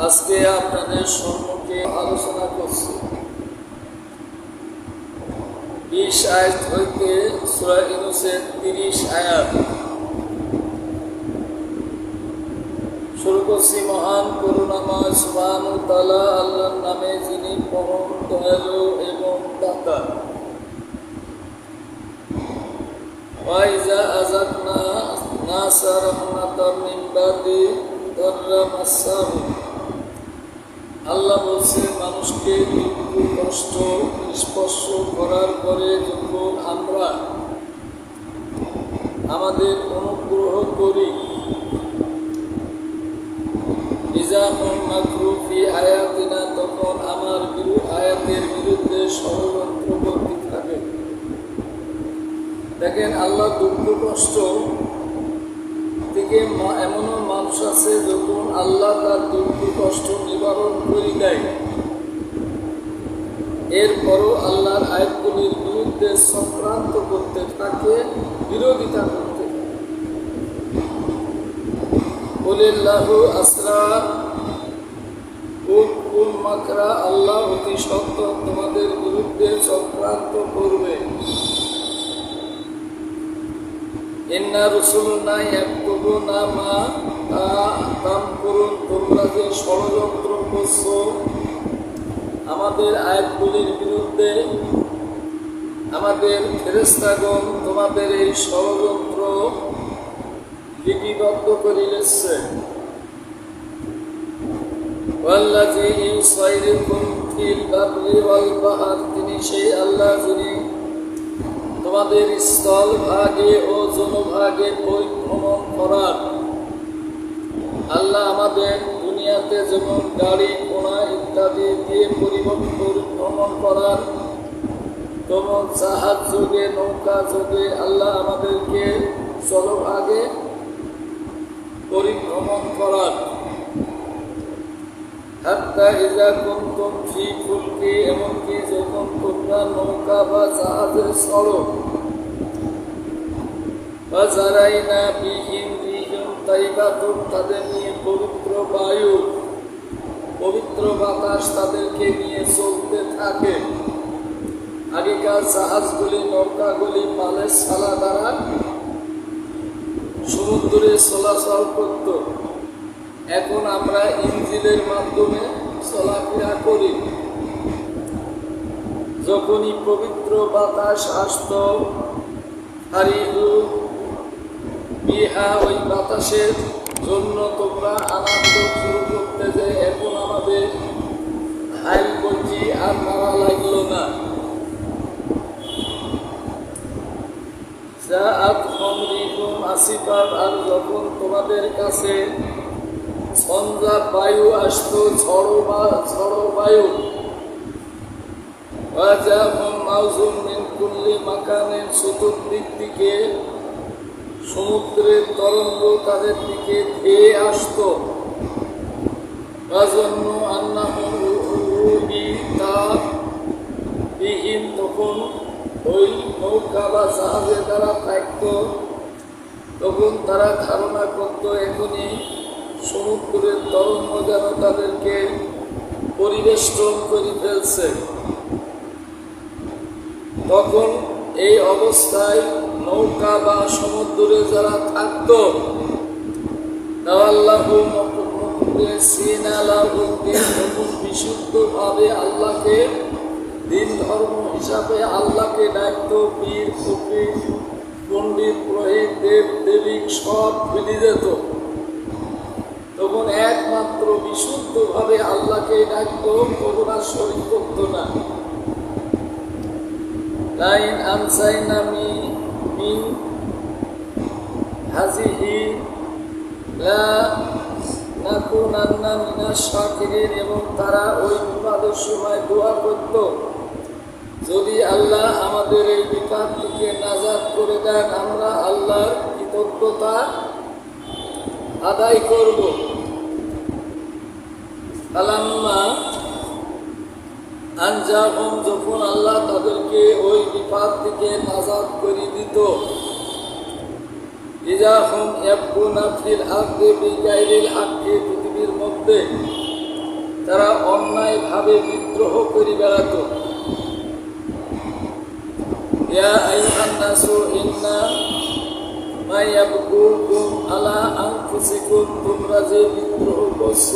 আজকে আপনাদের সম্মুখে আলোচনা করছি। বিশ আয়াত হইতে সুরা ইউনুসের তিরিশ আয়াত। শুরু করছি, মহান করুণাময় সুবান তালা আল্লাহর নামে যিনি পরম দয়ালু এবং দাতা। ওয়াইজা আজাকনা নাসা রহমাতাম মিন বাদি দররা মাসাহু। আল্লাহ বলছে, মানুষকে দুঃখ কষ্ট, স্পর্শ করার পরে যখন আমরা আমাদের অনুগ্রহ করি নিজামুল মাকরুফি আয়াতিনা, তখন আমার আয়াতের বিরুদ্ধে ষড়যন্ত্র করতে থাকে। দেখেন, আল্লাহ দুঃখ, কষ্ট মা- এমনও মানুষ আছে যখন আল্লাহ তার দুঃখ, কষ্ট নিবারণ করে দেয়। এরপরও আল্লাহর আয়াতগুলির বিরুদ্ধে সংক্রান্ত করতে তাকে বিরোধিতা করতে। আসরা। আল্লাহ অতি সত্য তোমাদের বিরুদ্ধে চক্রান্ত করবে। যে ষড়যন্ত্র করছ, আমাদের বিরুদ্ধে আমাদের তোমাদের এই ষড়যন্ত্র লিপিবদ্ধ করিলেছে তিনি সেই আল্লাহ যিনি তোমাদের স্থল ভাগে ও জনভাগে পরিভ্রমণ করার। আল্লাহ আমাদের দুনিয়াতে যেমন গাড়ি, ঘোড়া ইত্যাদি দিয়ে পরিবর্তন ভ্রমণ করার, তেমন জাহাজ যোগে, নৌকা যোগে আল্লাহ আমাদেরকে জলভাগে পরিভ্রমণ করার। হাত্তা ইজা কুনতুম ফি এমনকি যখন তোমরা নৌকা বা জাহাজে চড়ো বা যারাই না বিহীন বিহীন তাইবাতুন তাদের নিয়ে পবিত্র বায়ু, পবিত্র বাতাস তাদেরকে নিয়ে চলতে থাকে। আগেকার জাহাজগুলি, নৌকাগুলি পালের সালা দ্বারা সমুদ্রে চলাচল করত। এখন আমরা ইঞ্জিনের মাধ্যমে চলাফেরা করি। যখনই পবিত্র বাতাস আসত বিহা ওই বাতাসের জন্য তোমরা আনন্দ শুরু করতে যে এখন আমাদের হাইল বলছি আর মারা লাগল না। যা আত আসিফার আর যখন তোমাদের কাছে সন্ধ্যা বায়ু আসতো, ঝড়ো বা, ঝড়ো বায়ু। মাউজুম মিন কুল্লি মাকানের চতুর্দিক থেকে সমুদ্রের তরঙ্গ তাদের দিকে ধেয়ে আসতো। রাজন্য আন্নাহুম রুহি তা বিহীন, তখন ওই নৌকা বা জাহাজের দ্বারা থাকতো, তখন তারা ধারণা করতো, এখনই সমুদ্রের তরঙ্গ যেন তাদেরকে পরিবেষ্টন করে ফেলছে। তখন এই অবস্থায় নৌকা বা সমুদ্রে যারা থাকত বিশুদ্ধভাবে আল্লাহকে দিন ধর্ম হিসাবে আল্লাহকে ডাকত পীর ফকির পণ্ডিত, পুরোহিত, দেব দেবিক সব ফেলে যেত তখন একমাত্র বিশুদ্ধভাবে আল্লাহকে ডাকত আর শরীর করত না। লাইন আনসাইনা মি মিন হাজিহি এবং তারা ওই বিপদের সময় দোয়া করত। যদি আল্লাহ আমাদের এই বিপদ থেকে নাজাদ করে দেন, আমরা আল্লাহর কৃতজ্ঞতা আদায় করব। আলাম্মা আনজাহম যখন আল্লাহ তাদেরকে ওই বিপাদ থেকে নাজাদ করে দিত, ইজাহম ইয়াবগুনা ফিল আরদি বিগাইরিল হাক্কি, পৃথিবীর মধ্যে তারা অন্যায়ভাবে বিদ্রোহ করে বেড়াত। ইয়া আইয়ুহান নাসু ইন্না মা ইয়াবকুকুম আলা আনফুসিকুম, তোমরা যে বিদ্রোহ করছ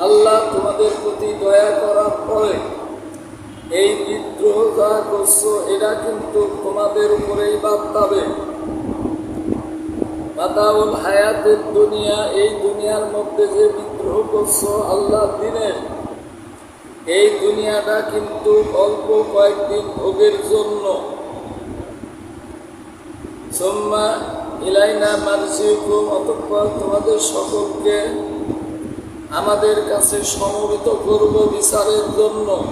আল্লাহ তোমাদের প্রতি দয়া করার পরে এই বিদ্রোহ যা করছ এরা কিন্তু তোমাদের উপরেই বাদ পাবে মাতাউল হায়াতের দুনিয়া, এই দুনিয়ার মধ্যে যে বিদ্রোহ করছ আল্লাহ দিনের, এই দুনিয়াটা কিন্তু অল্প কয়েকদিন ভোগের জন্য। সোম্মা ইলাইনা মারজিউকুম, অতঃপর তোমাদের সকলকে আমাদের কাছে সমবেত করব বিচারের জন্য।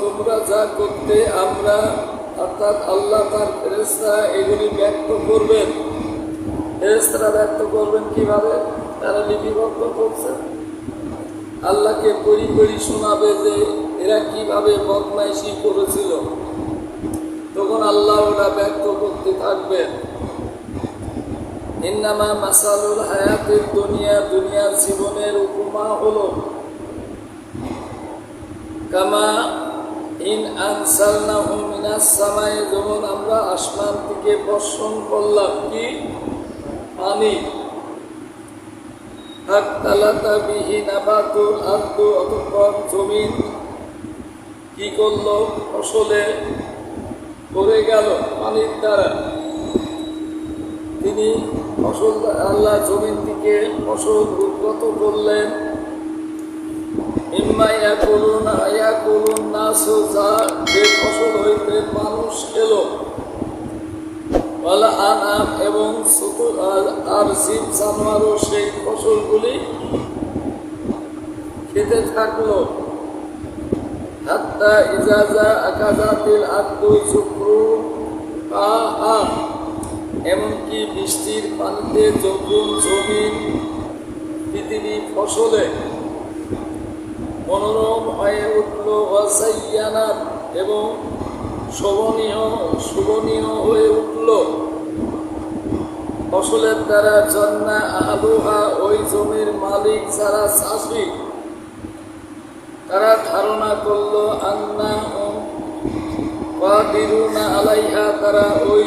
তোমরা যা করতে আমরা, অর্থাৎ আল্লাহ তার ফেরেশতা এগুলি ব্যক্ত করবেন। ফেরেশতারা ব্যক্ত করবেন কীভাবে? তারা লিপিবদ্ধ করছে। আল্লাহকে পরি পরি শোনাবে যে এরা কীভাবে বদমাইশি করেছিল। তখন আল্লাহ ওরা ব্যক্ত করতে থাকবেন। ইন্নামা মাসালুল হায়াতের দুনিয়া, দুনিয়ার জীবনের উপমা হলো, কামা ইন আনসালনাহু মিনাস সামাই, যেমন আমরা আসমান থেকে বর্ষণ করলাম কি? পানি। হাক্তালাতা বিহি নাবাতুল আর্দু, অতঃপর জমিন কি করল? ফসলে পড়ে গেল পানির দ্বারা। তিনি ফসল আল্লাহ জমিন থেকে ফসল উদ্গত করলেন। ইম্মাইয়া করুন আয়া করুন নাস, যা যে ফসল হইতে মানুষ এবং আর- সেই ফসলগুলি খেতে থাকল। ইজাজা আকাজাতিল আব্দু শুক্রু এমনকি বৃষ্টির পানিতে যখন জমি, পৃথিবী ফসলে, মনোরম হয়ে উঠল ওয়াসাইয়ানাত এবং শোভনীয় শোভনীয় হয়ে উঠল। ফসলের দ্বারা জন্না আহালুহা ওই জমির মালিক যারা চাষি, তারা ধারণা করল, আন্না আলাইহা, তারা ওই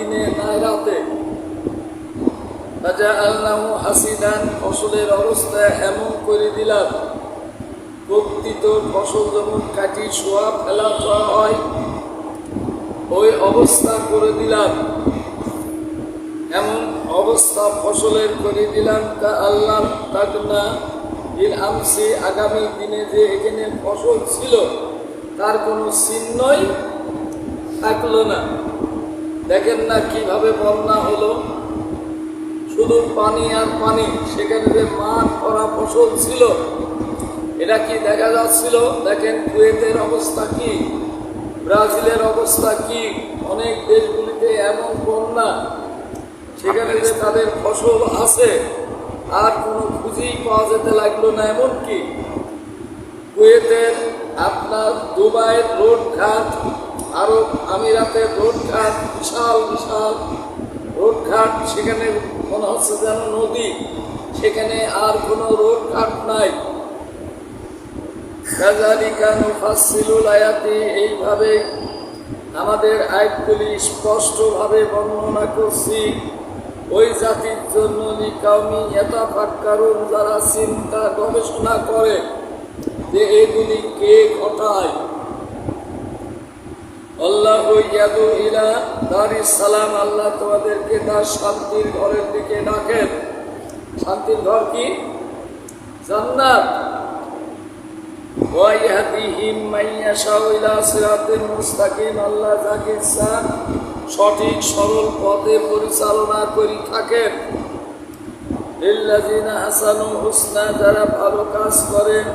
দিনে নাই রাতে। রাজা আল্লাহ হাসিদান ফসলের অবস্থা এমন করে দিলাম। প্রকৃত ফসল যেমন কাটি শোয়া, ফেলা দেওয়া হয়, ওই অবস্থা করে দিলাম। এমন অবস্থা ফসলের করে দিলাম তা আল্লাহ তাকনা ইল আমসি আগামী দিনে যে এখানে ফসল ছিল, তার কোনো চিহ্নই থাকল না। দেখেন না কীভাবে বন্যা হলো। শুধু পানি আর পানি, সেখানে যে মাঠ ভরা ফসল ছিল, এটা কি দেখা যাচ্ছিল? দেখেন কুয়েতের অবস্থা কি, ব্রাজিলের অবস্থা কি, অনেক দেশগুলিতে এমন বন্যা, সেখানে যে তাদের ফসল আছে, আর কোনো খুঁজেই পাওয়া যেতে লাগল না, এমন কি? কুয়েতের আপনার দুবাইয়ের রোড ঘাট আরব আমিরাতের রোড ঘাট বিশাল বিশাল রোড ঘাট সেখানে মনে হচ্ছে যেন নদী। সেখানে আর কোনো রোড ঘাট নাই আয়াতি এইভাবে আমাদের আয়াতগুলি স্পষ্টভাবে বর্ণনা করছি। ওই জাতির জন্য নিকাউমি এতাফাক্কারুন, যারা চিন্তা গবেষণা করে যে এগুলি কে ঘটায়। আল্লাহ দারিস সালাম আল্লাহ তার শান্তির ঘরের দিকে শান্তির আল্লাহ সঠিক, সরল পথে পরিচালনা করি থাকেন। লিল্লাযিনা হাসানু যারা ভালো কাজ করেন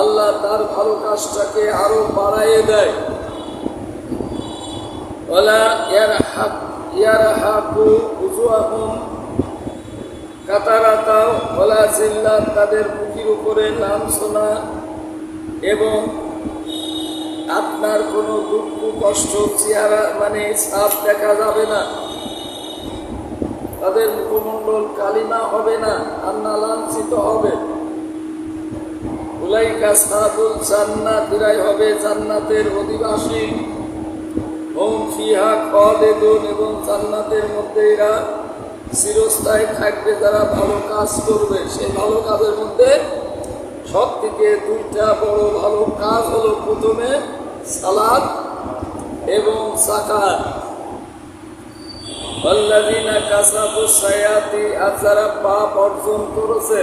আল্লাহ তার ভালো কাজটাকে আরও বাড়াইয়ে দেয়। ওলা ইয়ারহাক ইয়ারহাকু উজুয়াহুম কাতারাতাও ওলা জিল্লাত তাদের মুখের উপরে লাঞ্ছনা এবং আপনার কোনো দুঃখ, কষ্ট, চেহারা মানে ছাপ দেখা যাবে না। তাদের মুখমণ্ডল কালিমা হবে না আন্না লাঞ্ছিত হবে। উলাইকা সাহাবুল জান্নাতের অধিবাসী। হোম ফিহা খালিদুন এবং জান্নাতের মধ্যে এরা চিরস্থায়ী থাকবে, যারা ভালো কাজ করবে। সেই ভালো কাজের মধ্যে সব দুইটা বড় ভালো কাজ হলো প্রথমে সালাদ এবং আর যারা পাপ অর্জন করেছে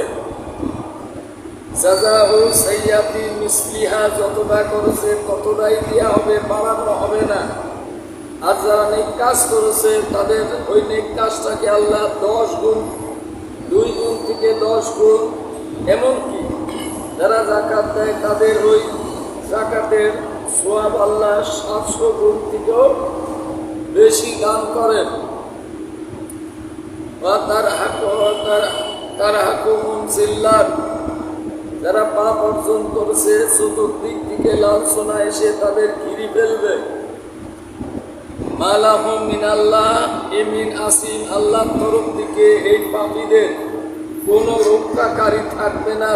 সাজাহু সাইয়াতি মিসলিহা যতটা করেছে, ততটাই দেওয়া হবে, বাড়ানো হবে না। আর যারা নেক কাজ তাদের ওই নেক আল্লাহ দশ গুণ, দুই গুণ থেকে দশ গুণ, এমনকি যারা জাকাত দেয়, তাদের ওই জাকাতের সোয়াব আল্লাহ সাতশো গুণ থেকেও বেশি দান করেন। বা তার হাক তার তার হাকুমুন জিল্লাত যারা পাপ অর্জন করেছে চতুর্দিক থেকে লাঞ্ছনা এসে তাদের ঘিরি ফেলবে। মালাহম মিনাল্লাহ এমিন থেকে এই পাপীদের কোনো থাকবে না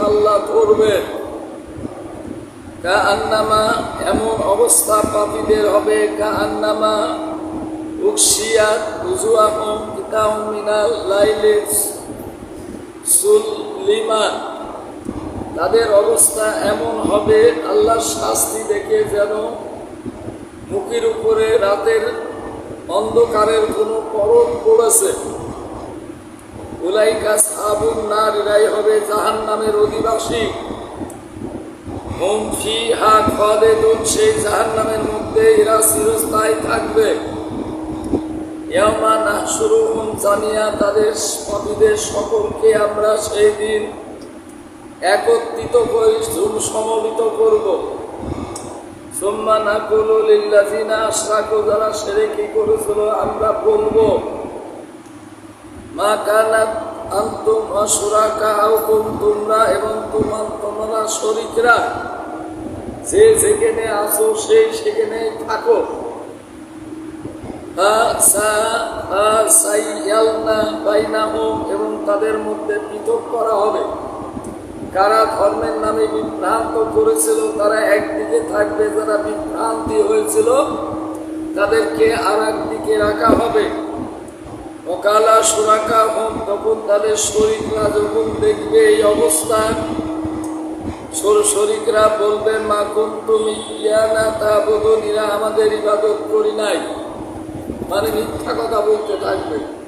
আল্লাহ আন্নামা এমন অবস্থা পাপীদের হবে আন্নামা মিনাল লাইলে তাদের অবস্থা এমন হবে, আল্লাহর শাস্তি দেখে যেন মুখের উপরে রাতের অন্ধকারের কোনো পরত পড়েছে। উলাইকা সাবুন নার, এরাই হবে জাহান নামের অধিবাসী। হোম ফি হা খদে দুন সেই জাহান নামের মধ্যে এরা চিরস্থায়ী থাকবে। ইয়ামা নাহসুরু হুম জানিয়া তাদের পতিদের সকলকে আমরা সেই দিন একত্রিত করে সমবিত করব। সোম্মা না করল লিল্লাজিনা আশরাকু, যারা সেরে কি করেছিল, আমরা বলব, মা কানাত আন্তুম অসুরাকা আউকুম তোমরা এবং তোমার, তোমরা শরিকরা, যে যেখানে আছো, সেই সেখানে থাকো। এবং তাদের মধ্যে পৃথক করা হবে। কারা ধর্মের নামে বিভ্রান্ত করেছিল, তারা একদিকে থাকবে, যারা বিভ্রান্তি হয়েছিল, তাদেরকে আর একদিকে রাখা হবে। অকালা সুরাকা হোম, তখন তাদের শরীররা যখন দেখবে এই অবস্থা শরিকরা বলবে, মা কোন তুমি ইয়ানা তা বোধনীরা আমাদের ইবাদত করি নাই। মানে মিথ্যা কথা বলতে থাকবে।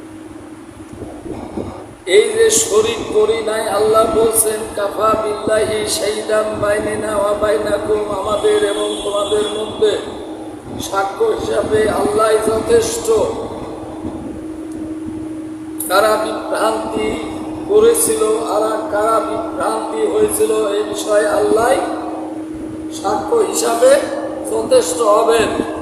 এই যে শরীর করি নাই, আল্লাহ বলছেন, কাফা বিল্লাহি সেইদাম বাইনা ওয়া বাইনাকুম আমাদের এবং তোমাদের মধ্যে সাক্ষ্য হিসাবে আল্লাহ যথেষ্ট। কারা বিভ্রান্তি করেছিল, আর কারা বিভ্রান্তি হয়েছিল এই বিষয়ে আল্লাহ সাক্ষ্য হিসাবে যথেষ্ট হবেন।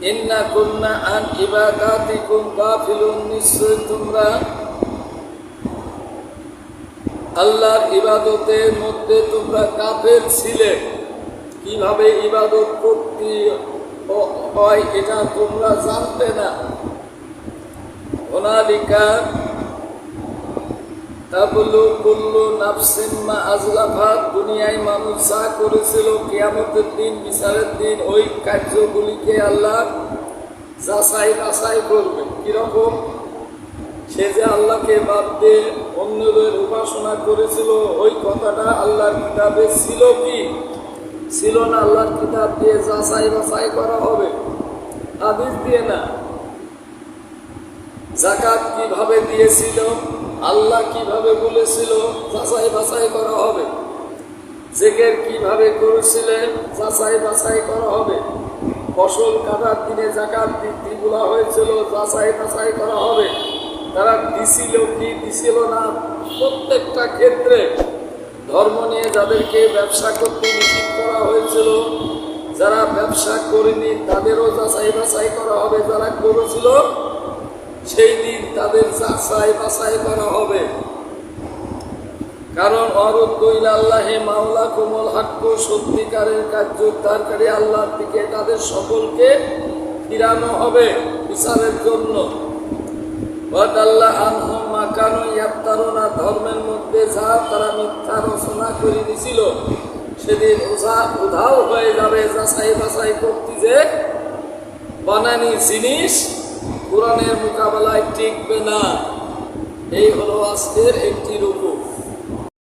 ইন্না কুন্না আন ইবাদাতিকুম গাফিলুন নিশ্চয় তোমরা আল্লাহর ইবাদতের মধ্যে তোমরা কাফের ছিলে। কীভাবে ইবাদত করতে হয় এটা তোমরা জানতে না। ওনালিকা আজলাফাত, দুনিয়ায় মানুষ যা করেছিল। দিন দিন, ওই কার্যগুলিকে আল্লাহ করবে। কীরকম? সে যে আল্লাহকে বাদ দিয়ে অন্যদের উপাসনা করেছিল, ওই কথাটা আল্লাহর কিতাবে ছিল কি? ছিল না আল্লাহর কিতাব দিয়ে যাচাই বাছাই করা হবে? আদেশ দিয়ে না। জাকাত কীভাবে দিয়েছিল? আল্লাহ কীভাবে বলেছিল, যাচাই বাছাই করা হবে? জেকের কীভাবে করেছিলেন, যাচাই বাছাই করা হবে? ফসল কাটার দিনে জাকাত বৃদ্ধি বলা হয়েছিল, যাচাই বাছাই করা হবে। তারা দিছিল কি দিছিল না, প্রত্যেকটা ক্ষেত্রে ধর্ম নিয়ে যাদেরকে ব্যবসা করতে নিষিদ্ধ করা হয়েছিল, যারা ব্যবসা করেনি তাদেরও যাচাই বাছাই করা হবে, যারা করেছিল সেই দিন তাদের যাচাই বাছাই করা হবে। কারণ অরুদ্দইল আল্লাহে মাওলা কোমল হাক্য সত্যিকারের কার্য উদ্ধারকারী আল্লাহর দিকে তাদের সকলকে ফিরানো হবে বিচারের জন্য। ধর্মের মধ্যে যা তারা মিথ্যা রচনা করে দিছিল, সেদিন ওঝা উধাও হয়ে যাবে, যাচাই বাছাই করতে যে বানানি জিনিস কোরআনের মোকাবেলায় টিকবে না। এই হলো আজকের একটি রূপ